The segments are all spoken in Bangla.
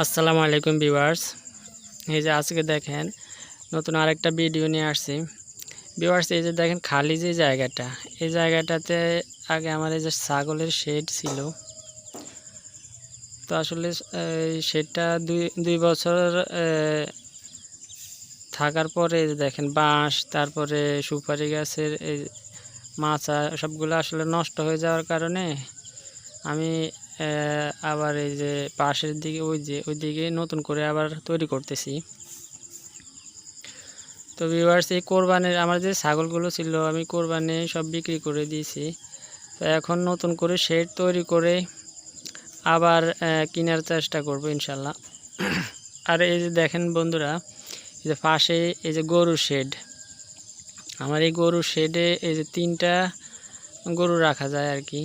আসসালামু আলাইকুম ভিউয়ার্স। এই যে আজকে দেখেন নতুন আরেকটা ভিডিও নিয়ে আসছি। ভিউয়ার্স, এই যে দেখেন খালি যে জায়গাটা, এই জায়গাটাতে আগে এই যে ছাগলের শেড ছিল, তো আসলে, এই শেডটা দুই দুই বছর থাকার পরে দেখেন বাঁশ, তারপরে সুপারি গাছের এই মাচা সবগুলো আসলে নষ্ট হয়ে যাওয়ার কারণে আমি আবার এই যে পাশের দিকে, ওই যে, ওই দিকে নতুন করে আবার তৈরি করতেছি। তো ভিউয়ার্স এই কোরবানির আমার যে ছাগলগুলো ছিল, আমি কোরবানি সব বিক্রি করে দিয়েছি। তো এখন নতুন করে শেড তৈরি করে আবার কেনার চেষ্টা করব ইনশাল্লাহ। আর এই যে দেখেন বন্ধুরা, এই যে পাশে এই যে গরুর শেড। আমার এই গরুর শেডে এই যে তিনটা গরু রাখা যায় আর কি।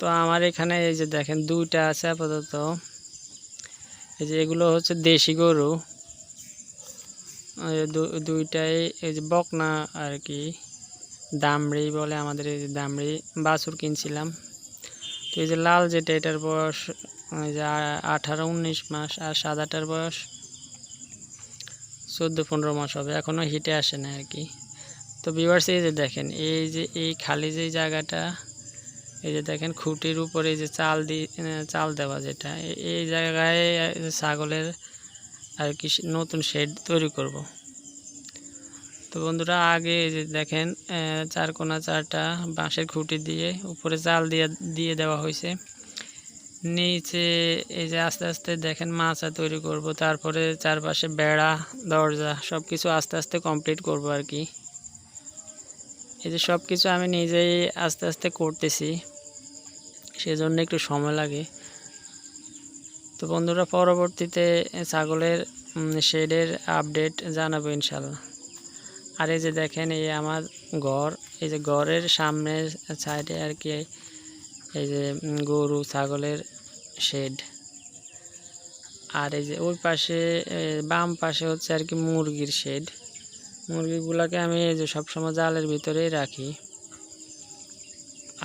তো আমার এখানে এই যে দেখেন দুইটা আছে আপাতত। এই যে এগুলো হচ্ছে দেশি গরু। দুইটাই এই যে বকনা আর কি, দামড়ি বলে আমাদের এই যে দামড়ি, বাছুর কিনছিলাম। তো এই যে লাল যেটা, এটার বয়স, এই যে আঠারো উনিশ মাস, আর সাদাটার বয়স চোদ্দ পনেরো মাস হবে এখনও হিটে আসে না আর কি। তো ভিউয়ার্স এই যে দেখেন, এই যে, এই খালি যে জায়গাটা এই যে দেখেন খুঁটির উপরে যে চাল দি চাল দেওয়া যেটা এই জায়গায় ছাগলের আর কি নতুন শেড তৈরি করব। তো বন্ধুরা, আগে এই যে দেখেন চার কোনা চারটা বাঁশের খুঁটি দিয়ে উপরে চাল দিয়ে দিয়ে দেওয়া হয়েছে। নিচে এই যে আস্তে আস্তে দেখেন মাচা তৈরি করব, তারপরে চারপাশে বেড়া, দরজা সব কিছু আস্তে আস্তে কমপ্লিট করব আর কি। এই যে সব কিছু আমি নিজেই আস্তে আস্তে করতেছি, সেজন্য একটু সময় লাগে। তো বন্ধুরা, পরবর্তীতে ছাগলের শেডের আপডেট জানাব ইনশাল্লাহ আর এই যে দেখেন, এই আমার ঘর, এই যে ঘরের সামনের সাইডে আর কি, এই যে গরু, ছাগলের শেড। আর এই যে ওই পাশে বাম পাশে হচ্ছে আর কি মুরগির শেড। মুরগিগুলোকে আমি এই যে সবসময় জালের ভিতরেই রাখি।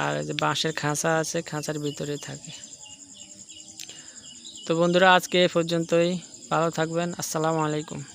আর এই যে বাঁশের খাঁচা আছে, খাঁচার ভিতরে থাকে। তো বন্ধুরা, আজকে এ পর্যন্তই। ভালো থাকবেন। আসসালামু আলাইকুম।